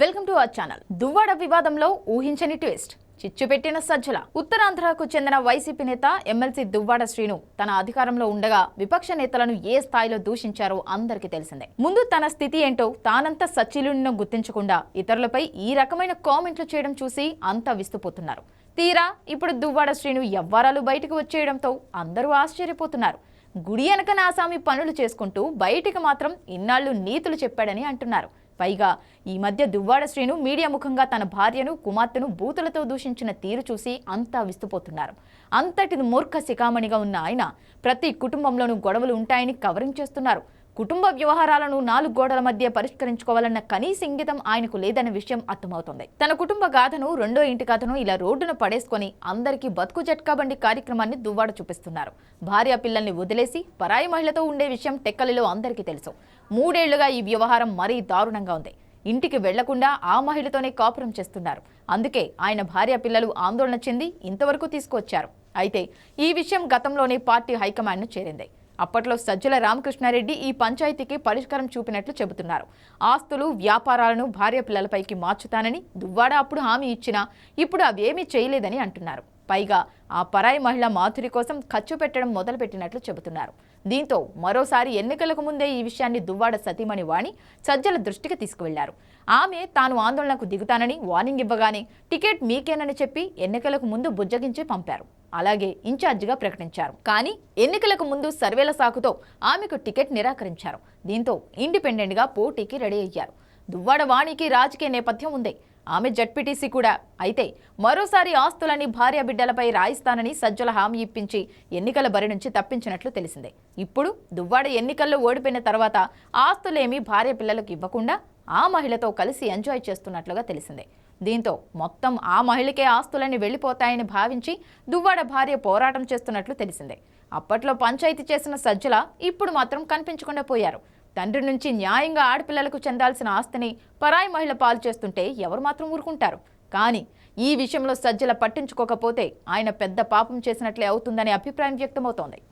Welcome to our channel. Duvvada వివాదంలో ఊహించని twist. చిచ్చు పెట్టిన సజ్జల. ఉత్తరాంధ్రకు చెందిన వైసీపీ నేత ఎమ్మెల్సీ దువ్వాడ శ్రీను తన అధికారంలో ఉండగా విపక్ష నేతలను ఏ స్థాయిలో దూషించారో అందరికీ తెలిసిందే. ముందు తన స్థితి ఏంటో తానంత సచ్చిలుడినో గుర్తించకుండా ఇతరులపై ఈ రకమైన కామెంట్లు చేయడం చూసి అంతా విస్తుపోతున్నారు. తీరా ఇప్పుడు దువ్వాడ శ్రీను ఎవ్వరాలు బయటకు వచ్చేయడంతో అందరూ ఆశ్చర్యపోతున్నారు. గుడి వెనక నాసామి పనులు చేసుకుంటూ బయటికి మాత్రం ఇన్నాళ్ళు నీతులు చెప్పాడని అంటున్నారు. పైగా ఈ మధ్య దువ్వాడ శ్రీను మీడియా ముఖంగా తన భార్యను కుమార్తెను బూతులతో దూషించిన తీరు చూసి అంతా విస్తుపోతున్నారు. అంతటి మూర్ఖ శిఖామణిగా ఉన్న ఆయన ప్రతి కుటుంబంలోనూ గొడవలు ఉంటాయని కవరింగ్ చేస్తున్నారు కుటుంబ వ్యవహారాలను నాలుగు గోడల మధ్య పరిష్కరించుకోవాలన్న కనీస ఇంగితం ఆయనకు లేదన్న విషయం అర్థమవుతోంది. తన కుటుంబ గాథను రెండో ఇంటి కథను ఇలా రోడ్డున పడేసుకొని అందరికీ బతుకు జట్కా బండి కార్యక్రమాన్ని దువ్వాడ చూపిస్తున్నారు. భార్య పిల్లల్ని వదిలేసి పరాయి మహిళతో ఉండే విషయం టెక్కలిలో అందరికీ తెలుసు. మూడేళ్ళుగా ఈ వ్యవహారం మరీ దారుణంగా ఉంది. ఇంటికి వెళ్ళకుండా ఆ మహిళతోనే కాపురం చేస్తున్నారు. అందుకే ఆయన భార్య పిల్లలు ఆందోళన చెంది ఇంతవరకు తీసుకొచ్చారు. అయితే ఈ విషయం గతంలోనే పార్టీ హైకమాండ్ను చేరింది. అప్పట్లో సజ్జల రామకృష్ణారెడ్డి ఈ పంచాయతీకి పరిష్కారం చూపినట్లు చెబుతున్నారు. ఆస్తులు వ్యాపారాలను భార్య పిల్లలపైకి మార్చుతానని దువ్వాడ అప్పుడు హామీ ఇచ్చినా ఇప్పుడు అవేమీ చేయలేదని అంటున్నారు. పైగా ఆ పరాయి మహిళ మాధురి కోసం ఖర్చు పెట్టడం మొదలుపెట్టినట్లు చెబుతున్నారు. దీంతో మరోసారి ఎన్నికలకు ముందే ఈ విషయాన్ని దువ్వాడ సతీమణి వాణి సజ్జల దృష్టికి తీసుకువెళ్ళారు. ఆమె తాను ఆందోళనకు దిగుతానని వార్నింగ్ ఇవ్వగానే టికెట్ మీకేనని చెప్పి ఎన్నికలకు ముందు బుజ్జగించి పంపారు. అలాగే ఇన్ఛార్జిగా ప్రకటించారు. కానీ ఎన్నికలకు ముందు సర్వేల సాకుతో ఆమెకు టికెట్ నిరాకరించారు. దీంతో ఇండిపెండెంట్గా పోటీకి రెడీ అయ్యారు. దువ్వాడ వాణికి రాజకీయ నేపథ్యం ఉంది. ఆమె జడ్పీటీసీ కూడా. అయితే మరోసారి ఆస్తులని భార్య బిడ్డలపై రాయిస్తానని సజ్జల హామీ ఇప్పించి ఎన్నికల బరి నుంచి తప్పించినట్లు తెలిసిందే. ఇప్పుడు దువ్వాడ ఎన్నికల్లో ఓడిపోయిన తర్వాత ఆస్తులేమీ భార్య పిల్లలకు ఇవ్వకుండా ఆ మహిళతో కలిసి ఎంజాయ్ చేస్తున్నట్లుగా తెలిసిందే. దీంతో మొత్తం ఆ మహిళకే ఆస్తులన్నీ వెళ్ళిపోతాయని భావించి దువ్వాడ భార్య పోరాటం చేస్తున్నట్లు తెలిసిందే. అప్పట్లో పంచాయతీ చేసిన సజ్జల ఇప్పుడు మాత్రం కనిపించకుండా పోయారు. తండ్రి నుంచి న్యాయంగా ఆడపిల్లలకు చెందాల్సిన ఆస్తిని పరాయి మహిళ పాలు చేస్తుంటే ఎవరు మాత్రం ఊరుకుంటారు? కానీ ఈ విషయంలో సజ్జల పట్టించుకోకపోతే ఆయన పెద్ద పాపం చేసినట్లే అవుతుందనే అభిప్రాయం వ్యక్తమవుతోంది.